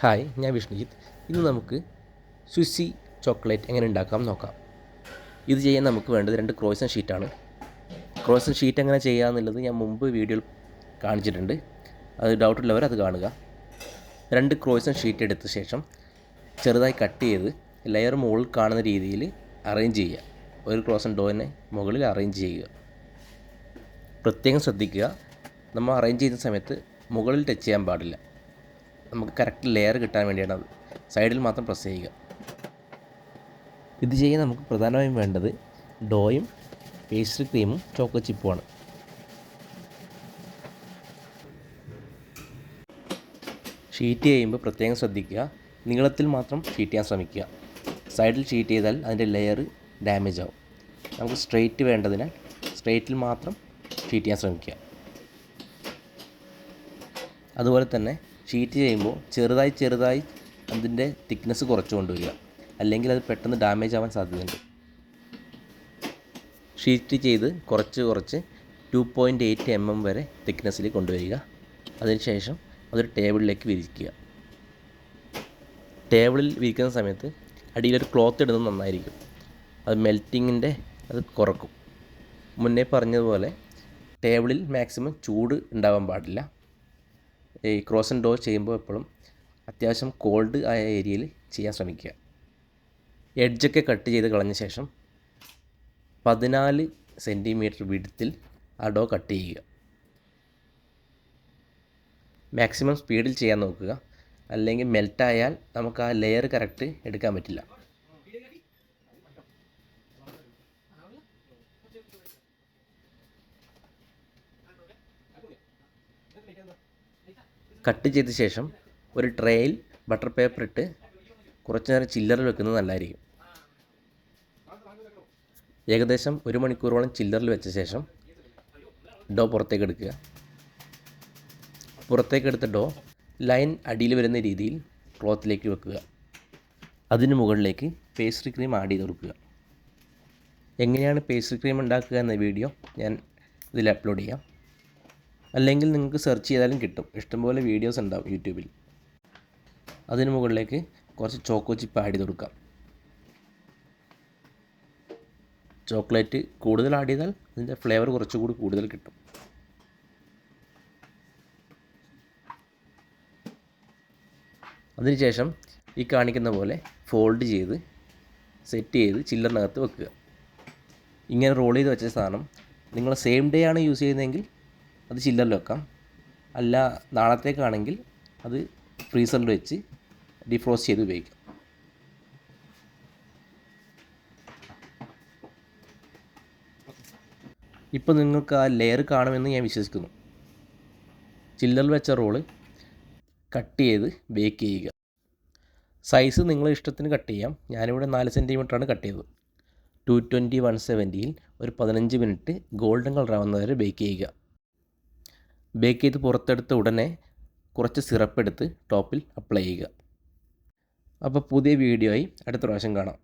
Hi ഞാൻ വിഷ്ണുജിത്ത്. ഇന്ന് നമുക്ക് സുസി ചോക്ലേറ്റ് എങ്ങനെ ഉണ്ടാക്കാം നോക്കാം. ഇത് ചെയ്യാൻ നമുക്ക് വേണ്ടത് രണ്ട് ക്രോസൻ ഷീറ്റാണ്. ക്രോസൻ ഷീറ്റ് എങ്ങനെ ചെയ്യാമെന്നുള്ളത് ഞാൻ മുമ്പ് വീഡിയോയിൽ കാണിച്ചിട്ടുണ്ട്. അത് ഡൗട്ടുള്ളവർ അത് കാണുക. രണ്ട് ക്രോസൻ ഷീറ്റ് എടുത്ത ശേഷം ചെറുതായി കട്ട് ചെയ്ത് ലെയർ മുകളിൽ കാണുന്ന രീതിയിൽ അറേഞ്ച് ചെയ്യുക. ഒരു ക്രോസൻ ഡോയിനെ മുകളിൽ അറേഞ്ച് ചെയ്യുക. പ്രത്യേകം ശ്രദ്ധിക്കുക. നമ്മൾ അറേഞ്ച് ചെയ്യുന്ന സമയത്ത് മുകളിൽ ടച്ച് ചെയ്യാൻ പാടില്ല. നമുക്ക് കറക്റ്റ് ലെയർ കിട്ടാൻ വേണ്ടിയാണ് അത്. സൈഡിൽ മാത്രം പ്രസ് ചെയ്യുക. ഇത് ചെയ്യാൻ നമുക്ക് പ്രധാനമായും വേണ്ടത് ഡോയും പേസ്ട്രി ക്രീമും ചോക്കോ ചിപ്പുമാണ് ഷീറ്റ് ചെയ്യുമ്പോൾ പ്രത്യേകം ശ്രദ്ധിക്കുക. നീളത്തിൽ മാത്രം ഷീറ്റ് ചെയ്യാൻ ശ്രമിക്കുക. സൈഡിൽ ഷീറ്റ് ചെയ്താൽ അതിന്റെ ലെയർ ഡാമേജ് ആവും. നമുക്ക് സ്ട്രെയിറ്റ് വേണ്ടതിനാൽ സ്ട്രെയിറ്റിൽ മാത്രം ഷീറ്റ് ചെയ്യാൻ ശ്രമിക്കുക. അതുപോലെ തന്നെ ഷീറ്റ് ചെയ്യുമ്പോൾ ചെറുതായി ചെറുതായി അതിന്റെ തിക്നെസ് കുറച്ച് കൊണ്ടുവരിക അല്ലെങ്കിൽ അത് പെട്ടെന്ന് ഡാമേജ് ആവാൻ സാധ്യതയുണ്ട്. ഷീറ്റ് ചെയ്ത് കുറച്ച് കുറച്ച് two point eight M M വരെ തിക്നെസ്സിൽ കൊണ്ടുവരിക. അതിനുശേഷം അതൊരു ടേബിളിലേക്ക് വിരിക്കുക. ടേബിളിൽ വിരിക്കുന്ന സമയത്ത് അടിയിലൊരു ക്ലോത്ത് ഇടുന്നത് നന്നായിരിക്കും. അത് മെൽറ്റിങ്ങിന്റെ അത് കുറക്കും. മുന്നേ പറഞ്ഞതുപോലെ ടേബിളിൽ മാക്സിമം ചൂട് ഉണ്ടാവാൻ പാടില്ല. ഈ ക്രോസ് ആൻഡ് ഡോ ചെയ്യുമ്പോൾ എപ്പോഴും അത്യാവശ്യം കോൾഡ് ആയ ഏരിയയിൽ ചെയ്യാൻ ശ്രമിക്കുക. എഡ്ജൊക്കെ കട്ട് ചെയ്ത് കളഞ്ഞ ശേഷം പതിനാല് സെന്റിമീറ്റർ വിടുത്തിൽ ആ ഡോ കട്ട് ചെയ്യുക. മാക്സിമം സ്പീഡിൽ ചെയ്യാൻ നോക്കുക. അല്ലെങ്കിൽ മെൽറ്റായാൽ നമുക്ക് ആ ലെയർ കറക്റ്റ് എടുക്കാൻ പറ്റില്ല. കട്ട് ചെയ്ത ശേഷം ഒരു ട്രേയിൽ ബട്ടർ പേപ്പർ ഇട്ട് കുറച്ച് നേരം ചില്ലറിൽ വെക്കുന്നത് നല്ലതായിരിക്കും. ഏകദേശം ഒരു മണിക്കൂറോളം ചില്ലറിൽ വെച്ച ശേഷം ഡോ പുറത്തേക്ക് എടുക്കുക. പുറത്തേക്ക് എടുത്ത ഡോ ലൈൻ അടിയിൽ വരുന്ന രീതിയിൽ ക്ലോത്തിലേക്ക് വെക്കുക. അതിന് മുകളിലേക്ക് പേസ്ട്രി ക്രീം ആഡ് ചെയ്ത് കൊടുക്കുക. എങ്ങനെയാണ് പേസ്ട്രി ക്രീം ഉണ്ടാക്കുക എന്ന വീഡിയോ ഞാൻ ഇതിൽ അപ്ലോഡ് ചെയ്യാം. അല്ലെങ്കിൽ നിങ്ങൾക്ക് സെർച്ച് ചെയ്താലും കിട്ടും. ഇഷ്ടംപോലെ വീഡിയോസ് ഉണ്ടാവും യൂട്യൂബിൽ. അതിന് മുകളിലേക്ക് കുറച്ച് ചോക്കോ ചിപ്പ് ആഡ് ചെയ്ത് കൊടുക്കാം. ചോക്ലേറ്റ് കൂടുതൽ ആഡ് ചെയ്താൽ അതിന്റെ ഫ്ലേവർ കുറച്ചുകൂടി കൂടുതൽ കിട്ടും. അതിനുശേഷം ഈ കാണിക്കുന്ന പോലെ ഫോൾഡ് ചെയ്ത് സെറ്റ് ചെയ്ത് ചില്ലറിനകത്ത് വെക്കുക. ഇങ്ങനെ റോൾ ചെയ്ത് വെച്ച സാധനം നിങ്ങൾ സെയിം ഡേ ആണ് യൂസ് ചെയ്യുന്നതെങ്കിൽ അത് ചില്ലറിൽ വെക്കാം. അല്ല നാളത്തേക്കാണെങ്കിൽ അത് ഫ്രീസറിൽ വെച്ച് ഡിഫ്രോസ്റ്റ് ചെയ്ത് ഉപയോഗിക്കാം. ഇപ്പോൾ നിങ്ങൾക്ക് ആ ലെയർ കാണുമെന്ന് ഞാൻ വിശ്വസിക്കുന്നു. ചില്ലറിൽ വെച്ച റോൾ കട്ട് ചെയ്ത് ബേക്ക് ചെയ്യുക. സൈസ് നിങ്ങൾ ഇഷ്ടത്തിന് കട്ട് ചെയ്യാം. ഞാനിവിടെ നാല് സെന്റിമീറ്ററാണ് കട്ട് ചെയ്തത്. ടു ട്വന്റി വൺ സെവന്റിയിൽ ഒരു പതിനഞ്ച് മിനിറ്റ് ഗോൾഡൻ കളർ ആവുന്നവരെ ബേക്ക് ചെയ്യുക. ബേക്ക് ചെയ്ത് പുറത്തെടുത്ത ഉടനെ കുറച്ച് സിറപ്പ് എടുത്ത് ടോപ്പിൽ അപ്ലൈ ചെയ്യുക. അപ്പോൾ പുതിയ വീഡിയോ ആയി അടുത്ത പ്രാവശ്യം കാണാം.